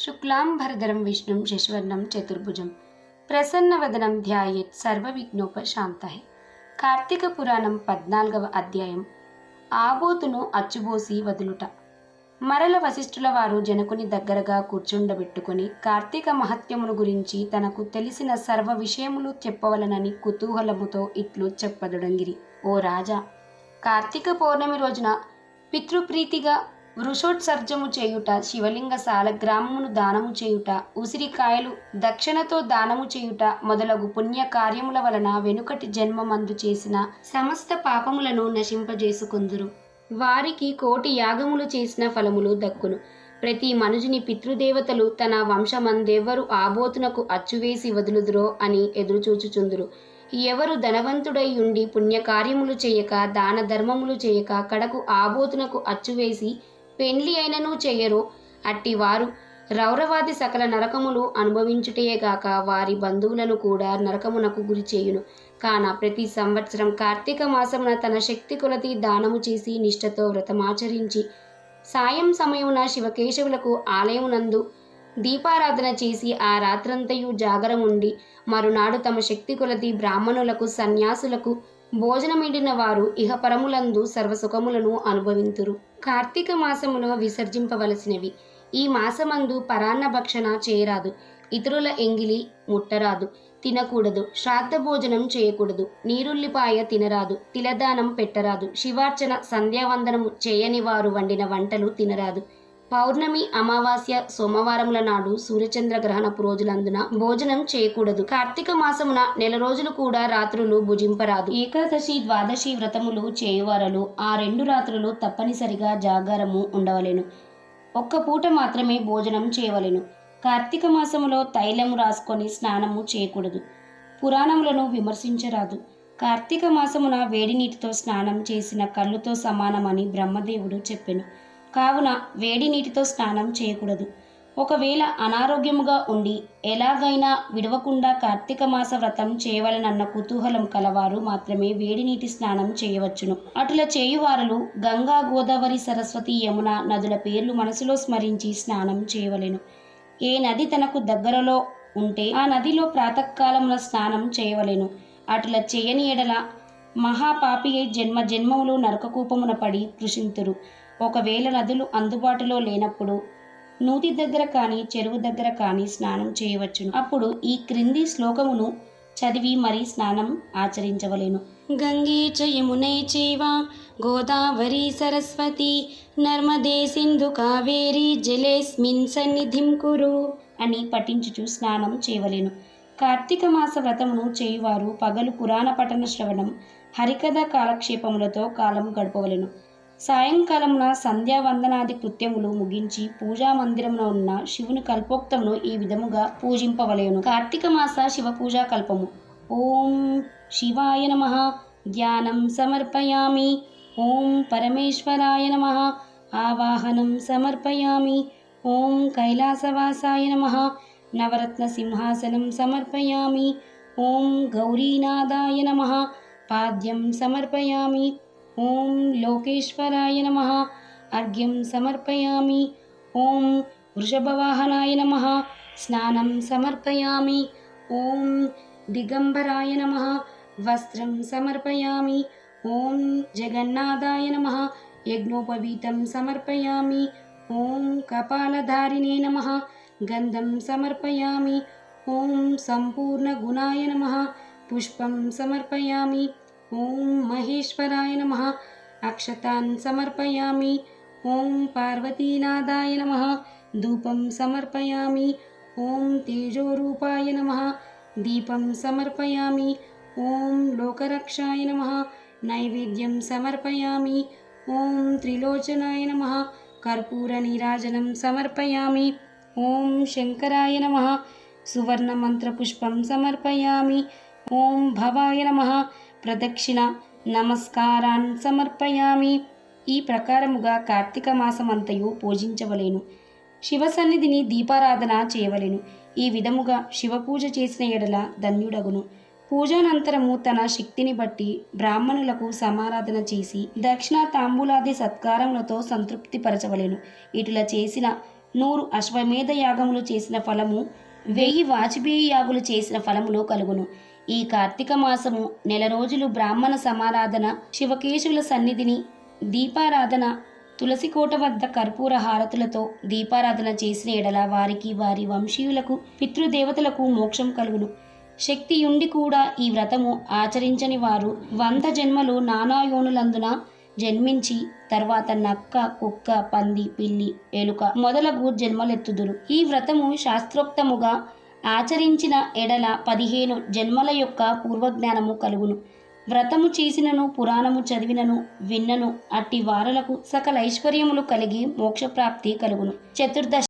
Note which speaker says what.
Speaker 1: శుక్లాంబరధరం విష్ణుం శశివర్ణం చతుర్భుజం. ప్రసన్నవదనం ధ్యాయేత్ సర్వవిఘ్నోపశాంతహే కార్తీక పురాణం పద్నాలుగవ అధ్యాయం. ఆబోతును అచ్చుబోసి వదులుట. మరల వశిష్ఠుల వారు జనకుని దగ్గరగా కూర్చుండబెట్టుకుని కార్తీక మహత్యమును గురించి తనకు తెలిసిన సర్వ విషయములు చెప్పవలనని కుతూహలముతో ఇట్లు చెప్పదొడంగిరి. ఓ రాజా! కార్తీక పౌర్ణమి రోజున పితృప్రీతిగా వృషోత్సర్జము చేయుట శివలింగ సాలగ్రామమును దానము చేయుట ఉసిరికాయలు దక్షిణతో దానము చేయుట మొదలగు పుణ్య కార్యముల వలన వెనుకటి జన్మమందు చేసిన సమస్త పాపములను నశింపజేసుకొందురు. వారికి కోటి యాగములు చేసిన ఫలములు దక్కును. ప్రతి మనుజుని పితృదేవతలు తన వంశమందెవ్వరు ఆబోతునకు అచ్చువేసి వదులుదురో అని ఎదురుచూచుచుందురు. ఎవరు ధనవంతుడై ఉండి పుణ్యకార్యములు చేయక దాన ధర్మములు చేయక కడకు ఆబోతునకు అచ్చువేసి పెండ్లి అయినను చెయ్యరో. అట్టివారు రౌరవాది సకల నరకములు అనుభవించుటయేగాక వారి బంధువులను కూడా నరకమునకు గురి చేయును. కాన ప్రతి సంవత్సరం కార్తీక మాసమున తన శక్తి కొలతి దానము చేసి నిష్ఠతో వ్రతమాచరించి సాయం సమయమున శివకేశవులకు ఆలయమునందు దీపారాధన చేసి ఆ రాత్రంతయు జాగరముండి మరునాడు తమ శక్తి కొలది బ్రాహ్మణులకు సన్యాసులకు భోజనమిడిన వారు ఇహపరములందు సర్వసుఖములను అనుభవింతురు. కార్తీక మాసములో విసర్జింపవలసినవి. ఈ మాసమందు పరాన్న భక్షణ చేయరాదు. ఇతరుల ఎంగిలి ముట్టరాదు. తినకూడదు. శ్రాద్ధ భోజనం చేయకూడదు. నీరుల్లిపాయ తినరాదు. తిలదానం పెట్టరాదు. శివార్చన సంధ్యావందనము చేయని వారు వండిన వంటలు తినరాదు. పౌర్ణమి అమావాస్య సోమవారముల నాడు సూర్యచంద్ర గ్రహణపు రోజులందున భోజనం చేయకూడదు. కార్తీక మాసమున నెల రోజులు కూడా రాత్రులు భుజింపరాదు. ఏకాదశి ద్వాదశి వ్రతములు చేయువారలు ఆ రెండు రాత్రులు తప్పనిసరిగా జాగారము ఉండవలెను. ఒక్క పూట మాత్రమే భోజనం చేయవలెను. కార్తీక మాసములో తైలము రాసుకొని స్నానము చేయకూడదు. పురాణములను విమర్శించరాదు. కార్తీక మాసమున వేడి నీటితో స్నానం చేసిన కళ్ళుతో సమానమని బ్రహ్మదేవుడు చెప్పెను. కావున వేడి నీటితో స్నానం చేయకూడదు. ఒకవేళ అనారోగ్యముగా ఉండి ఎలాగైనా విడవకుండా కార్తీక మాస వ్రతం చేయవలనన్న కుతూహలం కలవారు మాత్రమే వేడి నీటి స్నానం చేయవచ్చును. అటుల చేయువారులు గంగా గోదావరి సరస్వతి యమున నదుల పేర్లు మనసులో స్మరించి స్నానం చేయవలెను. ఏ నది తనకు దగ్గరలో ఉంటే ఆ నదిలో ప్రాతకాలమున స్నానం చేయవలెను. అటుల చేయని ఎడల మహాపాపి అయి జన్మ జన్మములు నరకకూపమున పడి కృషింతురు. ఒకవేళ నదులు అందుబాటులో లేనప్పుడు నూతి దగ్గర కానీ చెరువు దగ్గర కానీ స్నానం చేయవచ్చును. అప్పుడు ఈ క్రింది శ్లోకమును చదివి మరి స్నానం ఆచరించవలెను. గంగే చ యమునే చైవ గోదావరి సరస్వతి నర్మదే సింధు కావేరి జలేస్మిన్ సన్నిధిం కురు అని పఠించుచు స్నానం చేయవలెను. కార్తీక మాస వ్రతమును చేయువారు పగలు పురాణ పఠన శ్రవణం హరికథ కాలక్షేపములతో కాలం గడపవలను. సాయంకాలమున సంధ్యావందనాది కృత్యములు ముగించి పూజా మందిరమున ఉన్న శివుని కల్పోక్తమును ఈ విధముగా పూజింపవలేను. కార్తీక మాస శివ పూజా కల్పము. ఓం శివాయ నమ. ధ్యానం సమర్పయామి. ఓం పరమేశ్వరాయ నమ. ఆవాహనం సమర్పయామి. ఓం కైలాసవాసాయ నమ. నవరత్న సింహాసనం సమర్పయామి. ఓం గౌరీనాథాయ నమ. पाद्यं समर्पयामि। ॐ लोकेश्वराय नमः। अर्घ्यं समर्पयामि। ॐ वृषभवाहनाय नमः। स्नानं समर्पयामि। ॐ दिगम्बराय नमः। वस्त्रं समर्पयामि। ॐ जगन्नाथाय नमः। यज्ञोपवीतं समर्पयामि। ॐ कपालधारिणे नमः। गन्धं समर्पयामि। ॐ सम्पूर्णगुणाय नमः। पुष्पं समर्पयामि। ॐ महेश्वराय नमः। अक्षतान् समर्पयामि। ॐ पार्वतीनादाय नमः। धूपं समर्पयामि। ॐ तेजोरूपाय नमः। दीपं समर्पयामि। ॐ लोकरक्षाय नमः। नैवेद्यं समर्पयामि। ॐ त्रिलोचनाय नमः। कर्पूरनीराजनं समर्पयामि। ॐ शङ्कराय नमः। सुवर्णमन्त्रपुष्पं समर्पयामि। ఓం భవాయ నమ. ప్రదక్షిణ నమస్కారాన్ సమర్పయామి. ఈ ప్రకారముగా కార్తీక మాసమంతయు పూజించవలేను. శివ సన్నిధిని దీపారాధన చేయవలెను. ఈ విధముగా శివపూజ చేసిన ఎడల ధన్యుడగును. పూజానంతరము తన శక్తిని బట్టి బ్రాహ్మణులకు సమారాధన చేసి దక్షిణ తాంబూలాది సత్కారములతో సంతృప్తిపరచవలెను. ఇటుల చేసిన నూరు అశ్వమేధ యాగములు చేసిన ఫలము వెయ్యి వాజ్పేయి యాగులు చేసిన ఫలములు కలుగును. ఈ కార్తీక మాసము నెల రోజులు బ్రాహ్మణ సమారాధన శివకేశుల సన్నిధిని దీపారాధన తులసి కోట వద్ద కర్పూర హారతులతో దీపారాధన చేసిన ఎడల వారికి వారి వంశీయులకు పితృదేవతలకు మోక్షం కలుగును. శక్తి ఉండి కూడా ఈ వ్రతము ఆచరించని వారు వంద జన్మలు నానాయోనులందున జన్మించి తర్వాత నక్క కుక్క పంది పిల్లి ఎలుక మొదలగు జన్మలెత్తుదురు. ఈ వ్రతము శాస్త్రోక్తముగా ఆచరించిన ఎడల పదిహేను జన్మల యొక్క పూర్వజ్ఞానము కలుగును. వ్రతము చేసినను పురాణము చదివినను విన్నను అట్టి వారలకు సకల ఐశ్వర్యములు కలిగి మోక్షప్రాప్తి కలుగును. చతుర్దశి